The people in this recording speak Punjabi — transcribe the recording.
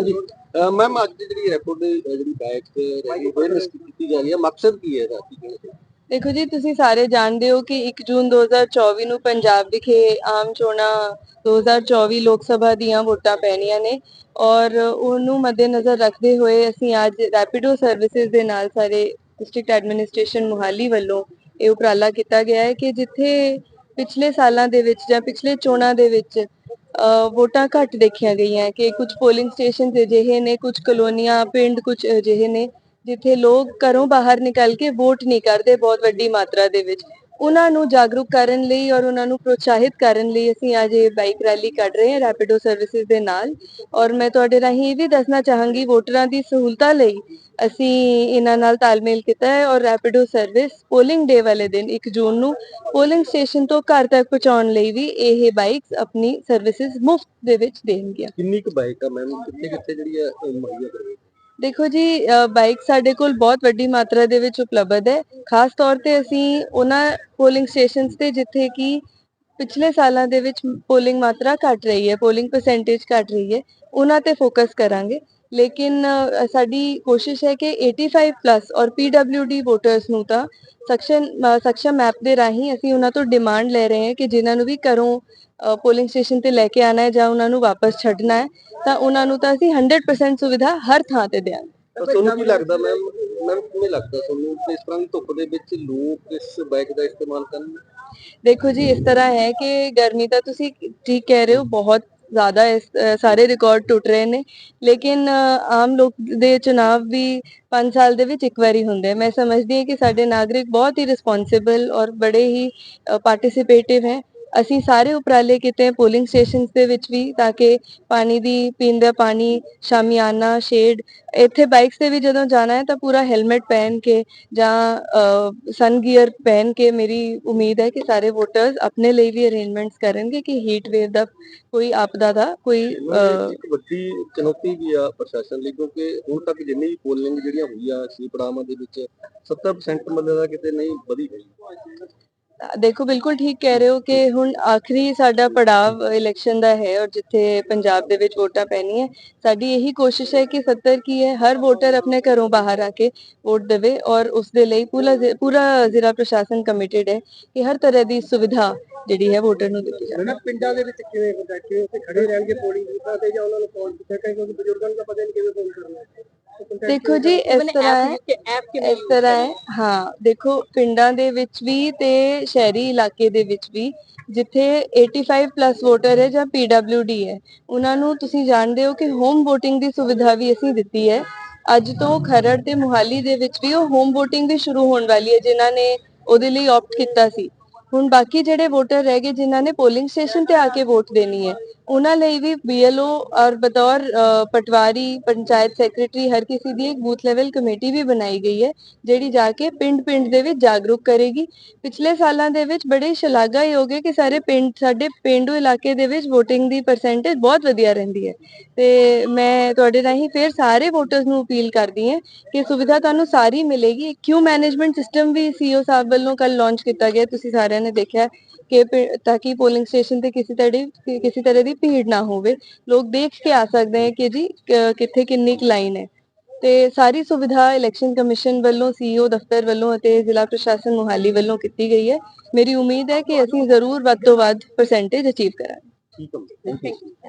ਹਾਂਜੀ। ਮੈਮ, ਅੱਜ ਦੀ ਜਿਹੜੀ ਰੈਪੋਰਟ ਜਿਹੜੀ ਬੈਕ ਰੈਲੀ ਅਵੇਅਰਨੈਸ ਕੀਤੀ ਜਾ ਰਹੀ ਹੈ, ਮਕਸਦ ਕੀ ਹੈ ਇਹਦਾ? ਦੇਖੋ ਜੀ, ਤੁਸੀਂ ਸਾਰੇ ਜਾਣਦੇ ਹੋ ਕਿ 1 ਜੂਨ 2024 ਨੂੰ ਪੰਜਾਬ ਵਿਖੇ ਆਮ ਚੋਣਾਂ 2024 ਲੋਕ ਸਭਾ ਦੀਆਂ ਵੋਟਾਂ ਪੈਣੀਆਂ ਨੇ ਔਰ ਉਹਨੂੰ ਮੱਦੇਨਜ਼ਰ ਰੱਖਦੇ ਹੋਏ ਅਸੀਂ ਅੱਜ ਰੈਪਿਡੋ ਸਰਵਿਸਿਜ਼ ਦੇ ਨਾਲ ਸਾਰੇ ਡਿਸਟ੍ਰਿਕਟ ਐਡਮਿਨਿਸਟ੍ਰੇਸ਼ਨ ਮੁਹਾਲੀ ਵੱਲੋਂ ਇਹ ਉਪਰਾਲਾ ਕੀਤਾ ਗਿਆ ਹੈ ਕਿ ਜਿੱਥੇ ਪਿਛਲੇ ਸਾਲਾਂ ਦੇ ਵਿੱਚ ਜਾਂ ਪਿਛਲੇ ਚੋਣਾਂ ਦੇ ਵਿੱਚ ਵੋਟਾਂ ਘੱਟ ਦੇਖੀਆਂ ਗਈਆਂ ਕਿ ਕੁਝ ਪੋਲਿੰਗ ਸਟੇਸ਼ਨ ਅਜਿਹੇ ਨੇ ਕੁਝ ਕਲੋਨੀਆਂ, ਪਿੰਡ ਕੁਝ ਅਜਿਹੇ ਨੇ, ਜਿੱਥੇ ਲੋਕ ਘਰੋਂ ਬਾਹਰ ਨਿਕਲ ਕੇ ਵੋਟ ਨਹੀਂ ਕਰਦੇ ਬਹੁਤ ਵੱਡੀ ਮਾਤਰਾ ਦੇ ਵਿੱਚ। ਉਹਨਾਂ ਨੂੰ ਜਾਗਰੂਕ ਕਰਨ ਲਈ ਔਰ ਉਹਨਾਂ ਨੂੰ ਪ੍ਰੋਤਸਾਹਿਤ ਕਰਨ ਲਈ ਅਸੀਂ ਅੱਜ ਇਹ ਬਾਈਕ ਰੈਲੀ ਕੱਢ ਰਹੇ ਹਾਂ ਰੈਪਿਡੋ ਸਰਵਿਸਿਜ਼ ਦੇ ਨਾਲ। ਔਰ ਮੈਂ ਤੁਹਾਡੇ ਰਾਹੀਂ ਇਹ ਵੀ ਦੱਸਣਾ ਚਾਹਾਂਗੀ ਵੋਟਰਾਂ ਦੀ ਸਹੂਲਤਾਂ ਲਈ ਅਸੀਂ ਇਹਨਾਂ ਨਾਲ ਤਾਲਮੇਲ ਕੀਤਾ ਹੈ ਔਰ ਰੈਪਿਡੋ ਸਰਵਿਸ ਪੋਲਿੰਗ ਡੇ ਵਾਲੇ ਦਿਨ 1 ਜੂਨ ਨੂੰ ਪੋਲਿੰਗ ਸਟੇਸ਼ਨ ਤੋਂ ਘਰ ਤੱਕ ਪਹੁੰਚਾਉਣ ਲਈ ਵੀ ਇਹ ਬਾਈਕਸ ਆਪਣੀ ਸਰਵਿਸਿਜ਼ ਮੁਫਤ ਦੇ ਵਿੱਚ ਦੇਣਗੀਆਂ। ਕਿੰਨੀ ਕੁ ਬਾਈਕ ਆ ਮੈਮ? ਕਿੱਥੇ ਕਿੱਥੇ ਜਿਹੜੀ ਹੈ ਮੁਹੱਈਆ ਕਰਵਾਈ ਦੇਖੋ ਜੀ ਬਾਈਕ ਸਾਡੇ ਕੋਲ ਬਹੁਤ ਵੱਡੀ ਮਾਤਰਾ ਦੇ ਵਿੱਚ ਉਪਲਬਧ ਹੈ। ਖਾਸ ਤੌਰ ਤੇ ਅਸੀਂ ਉਹਨਾਂ ਪੋਲਿੰਗ ਸਟੇਸ਼ਨਸ ਤੇ ਜਿੱਥੇ ਕਿ ਪਿਛਲੇ ਸਾਲਾਂ ਦੇ ਵਿੱਚ ਪੋਲਿੰਗ ਮਾਤਰਾ ਘਟ ਰਹੀ ਹੈ ਪੋਲਿੰਗ ਪਰਸੈਂਟੇਜ ਘਟ ਰਹੀ ਹੈ, ਉਹਨਾਂ ਤੇ ਫੋਕਸ ਕਰਾਂਗੇ। ਲੇਕਿਨ ਸਾਡੀ ਕੋਸ਼ਿਸ਼ ਹੈ ਕਿ 85 ਪਲੱਸ ਔਰ PWD ਵੋਟਰਸ ਨੂੰ ਤਾਂ ਸਖਸ਼ਨ ਸਖਸ਼ਮ ਐਪ ਦੇ ਰਾਹੀਂ ਅਸੀਂ ਉਹਨਾਂ ਤੋਂ ਡਿਮਾਂਡ ਲੈ ਰਹੇ ਹਾਂ ਕਿ ਜਿਨ੍ਹਾਂ ਨੂੰ ਵੀ ਘਰੋਂ ਪੋਲਿੰਗ ਸਟੇਸ਼ਨ ਤੇ ਲੈ ਕੇ ਆਣਾ ਹੈ ਜਾਂ ਉਹਨਾਂ ਨੂੰ ਵਾਪਸ ਛੱਡਣਾ ਹੈ ਤਾਂ ਉਹਨਾਂ ਨੂੰ ਤਾਂ ਅਸੀਂ 100% ਸੁਵਿਧਾ ਹਰ ਥਾਂ ਤੇ ਦਿਆਂਗੇ। ਤਾਂ ਤੁਹਾਨੂੰ ਕੀ ਲੱਗਦਾ ਮੈਮ ਮੈਮ ਕਿਵੇਂ ਲੱਗਦਾ ਤੁਹਾਨੂੰ ਇਸ ਤਰ੍ਹਾਂ ਦੀ ਧੁੱਪ ਦੇ ਵਿੱਚ ਲੋਕ ਇਸ ਬਾਈਕ ਦਾ ਇਸਤੇਮਾਲ ਕਰਨ? ਦੇਖੋ ਜੀ ਇਸ ਤਰ੍ਹਾਂ ਹੈ ਕਿ ਗਰਮੀ ਤਾਂ ਤੁਸੀਂ ਠੀਕ ਕਹਿ ਰਹੇ ਹੋ ਬਹੁਤ ਜ਼ਿਆਦਾ ਸਾਰੇ ਰਿਕਾਰਡ ਟੁੱਟ ਰਹੇ ਨੇ ਲੇਕਿਨ ਆਮ ਲੋਕ ਦੇ ਚੁਣਾਵ ਵੀ 5 ਸਾਲ ਦੇ ਵਿੱਚ ਇੱਕ ਵਾਰੀ ਹੁੰਦੇ ਆ। ਮੈਂ ਸਮਝਦੀ ਹਾਂ ਕਿ ਸਾਡੇ ਨਾਗਰਿਕ ਬਹੁਤ ਹੀ ਰਿਸਪੌਂਸਿਬਲ ਔਰ ਬੜੇ ਹੀ ਪਾਰਟਿਸਿਪੇਟਿਵ ਹੈ ਅਸੀਂ ਸਾਰੇ ਉਪਰਾਲੇ ਕੀਤੇ ਪੋਲਿੰਗ ਸਟੇਸ਼ਨਸ ਦੇ ਵਿੱਚ ਵੀ ਤਾਂ ਕਿ ਪਾਣੀ ਦੀ ਪੀਣ ਦਾ ਪਾਣੀ ਸ਼ਾਮਿਆਨਾ ਸ਼ੇਡ ਇੱਥੇ ਬਾਈਕਸ ਤੇ ਵੀ ਜਦੋਂ ਜਾਣਾ ਹੈ ਤਾਂ ਪੂਰਾ ਹੈਲਮਟ ਪਹਿਨ ਕੇ ਜਾਂ ਸਨ ਗੀਅਰ ਪਹਿਨ ਕੇ ਮੇਰੀ ਉਮੀਦ ਹੈ ਕਿ ਸਾਰੇ ਵੋਟਰਸ ਆਪਣੇ ਲਈ ਵੀ ਅਰੇਂਜਮੈਂਟਸ ਕਰਨਗੇ ਕਿ ਹੀਟ ਵੇਵ ਦਾ ਕੋਈ ਆਪਦਾ ਦਾ ਕੋਈ ਵੱਡੀ ਚੁਣੌਤੀ ਵੀ ਆ ਪ੍ਰਸ਼ਾਸਨ ਲਈ ਕਿਉਂਕਿ ਹੁਣ ਤੱਕ ਜਿੰਨੀ ਵੀ ਪੋਲਿੰਗ ਜਿਹੜੀਆਂ ਹੋਈਆਂ ਸੀ ਪੜਾਵਾਂ ਦੇ ਵਿੱਚ 70% ਮਤਲਬ ਦਾ ਕਿਤੇ ਨਹੀਂ ਵਧੀ ਹੋਈ। ਦੇਖੋ, ਬਿਲਕੁਲ ਠੀਕ ਕਹਿ ਰਹੇ ਹੋ ਕਿ ਹੁਣ ਆਖਰੀ ਸਾਡਾ ਪੜਾਵ ਇਲੈਕਸ਼ਨ ਦਾ ਹੈ ਔਰ ਜਿੱਥੇ ਪੰਜਾਬ ਦੇ ਵਿੱਚ ਵੋਟਾਂ ਪੈਣੀਆਂ, ਸਾਡੀ ਇਹੀ ਕੋਸ਼ਿਸ਼ ਹੈ ਕਿ 70 ਕੀ ਹੈ, ਹਰ ਵੋਟਰ ਆਪਣੇ ਘਰੋਂ ਬਾਹਰ ਆ ਕੇ ਵੋਟ ਦੇਵੇ ਔਰ ਉਸ ਦੇ ਲਈ ਪੂਰਾ ਪੂਰਾ ਜ਼ਿਲ੍ਹਾ ਪ੍ਰਸ਼ਾਸਨ ਕਮਿਟਿਡ ਹੈ ਕਿ ਹਰ ਤਰ੍ਹਾਂ ਦੀ ਸੁਵਿਧਾ ਜਿਹੜੀ ਹੈ ਵੋਟਰ ਨੂੰ ਦਿੱਤੀ ਜਾਵੇ। ਨਾ ਪਿੰਡਾਂ ਦੇ ਵਿੱਚ ਕਿਵੇਂ ਹੁੰਦਾ? ਕਿ ਉੱਥੇ ਖੜੇ ਰਹਿਣਗੇ, ਪੋਲਿੰਗ ਬੂਥਾਂ ਤੇ ਜਾਂ ਉਹਨਾਂ ਨੂੰ ਫੋਨ ਕੀਤਾ ਕਿਉਂਕਿ ਬਜ਼ੁਰਗਾਂ ਨੂੰ ਪਤਾ ਨਹੀਂ ਕਿਵੇਂ ਫੋਨ ਕਰਨਾ। ਦੇਖੋ ਜੀ ਇਸ ਤਰ੍ਹਾਂ ਹੈ ਇਸ ਤਰ੍ਹਾਂ ਹੈ ਹਾਂ ਦੇਖੋ ਪਿੰਡਾਂ ਦੇ ਵਿੱਚ ਵੀ ਤੇ ਸ਼ਹਿਰੀ ਇਲਾਕੇ ਦੇ ਵਿੱਚ ਵੀ ਜਿੱਥੇ 85 ਪਲੱਸ ਵੋਟਰ ਹੈ ਜਾਂ PWD ਹੈ ਉਹਨਾਂ ਨੂੰ ਤੁਸੀਂ ਜਾਣਦੇ ਹੋ ਕਿ ਹੋਮ VOTING ਦੀ ਸੁਵਿਧਾ ਵੀ ਅਸੀਂ ਦਿੱਤੀ ਹੈ। ਅੱਜ ਤੋਂ ਖਰੜ ਤੇ ਮੁਹਾਲੀ ਦੇ ਵਿੱਚ ਵੀ ਉਹ ਹੋਮ VOTING ਵੀ ਸ਼ੁਰੂ ਹੋਣ ਵਾਲੀ ਹੈ ਜਿਨ੍ਹਾਂ ਨੇ ਉਹਦੇ ਲਈ ਆਪਟ ਕੀਤਾ ਸੀ। ਹੁਣ ਬਾਕੀ ਜਿਹੜੇ ਵੋਟਰ ਰਹਿ ਗਏ ਜਿਨ੍ਹਾਂ ਨੇ ਪੋਲਿੰਗ ਸਟੇਸ਼ਨ ਤੇ ਆ ਕੇ ਵੋਟ ਦੇਣੀ ਹੈ ਉਹਨਾਂ ਲਈ ਵੀ BLO ਔਰ ਬਤੌਰ ਪਟਵਾਰੀ, ਪੰਚਾਇਤ ਸੈਕਟਰੀ ਹਰ ਕਿਸੇ ਦੀ ਇੱਕ ਬੂਥ ਲੈਵਲ ਕਮੇਟੀ ਵੀ ਬਣਾਈ ਗਈ ਹੈ, ਜਿਹੜੀ ਜਾ ਕੇ ਪਿੰਡ-ਪਿੰਡ ਦੇ ਵਿੱਚ ਜਾਗਰੂਕ ਕਰੇਗੀ। ਪਿਛਲੇ ਸਾਲਾਂ ਦੇ ਵਿੱਚ ਬੜੇ ਸ਼ਲਾਘਾਯੋਗ ਹੈ ਕਿ ਸਾਰੇ ਪਿੰਡ, ਸਾਡੇ ਪਿੰਡੂ ਇਲਾਕੇ ਦੇ ਵਿੱਚ VOTING ਦੀ ਪਰਸੈਂਟੇਜ ਬਹੁਤ ਵਧੀਆ ਰਹਿੰਦੀ ਹੈ। ਤੇ ਮੈਂ ਤੁਹਾਡੇ ਰਾਹੀਂ ਫਿਰ ਸਾਰੇ ਵੋਟਰਸ ਨੂੰ ਅਪੀਲ ਕਰਦੀ ਹਾਂ ਕਿ ਸੁਵਿਧਾ ਤੁਹਾਨੂੰ ਸਾਰੀ ਮਿਲੇਗੀ। ਕਿਊ ਮੈਨੇਜਮੈਂਟ ਸਿਸਟਮ ਵੀ ਸੀਓ ਸਾਹਿਬ ਵੱਲੋਂ ਕੱਲ ਲਾਂਚ ਕੀਤਾ ਗਿਆ। ਤੁਸੀਂ ਸਾਰਿਆਂ ਨੇ ਦੇਖਿਆ ਕਿ ਤਾਂ ਕਿ ਪੋਲਿੰਗ ਸਟੇਸ਼ਨ ਤੇ ਕਿਸੇ ਤਰ੍ਹਾਂ ਦੀ ਕਿਸੇ ਤਰ੍ਹਾਂ ਦੀ ਭੀੜ ਨਾ ਹੋਵੇ। ਲੋਕ ਦੇਖ ਕੇ ਆ ਸਕਦੇ ਹੈ ਕਿ ਜੀ ਕ- ਕਿੱਥੇ ਕਿੰਨੀ ਕੁ ਲਾਈਨ ਹੈ। ਤੇ ਸਾਰੀ ਸੁਵਿਧਾ ਇਲੈਕਸ਼ਨ ਕਮਿਸ਼ਨ ਵੱਲੋਂ ਸੀਓ ਦਫ਼ਤਰ ਵੱਲੋਂ ਅਤੇ ਜ਼ਿਲ੍ਹਾ ਪ੍ਰਸ਼ਾਸਨ ਮੁਹਾਲੀ ਵੱਲੋਂ ਕੀਤੀ ਗਈ ਹੈ। ਮੇਰੀ ਉਮੀਦ ਹੈ ਕਿ ਅਸੀਂ ਜ਼ਰੂਰ ਵੱਧ ਤੋਂ ਵੱਧ ਪਰਸੈਂਟੇਜ ਅਚੀਵ ਕਰਾਂਗੇ। ਠੀਕ ਹੈ।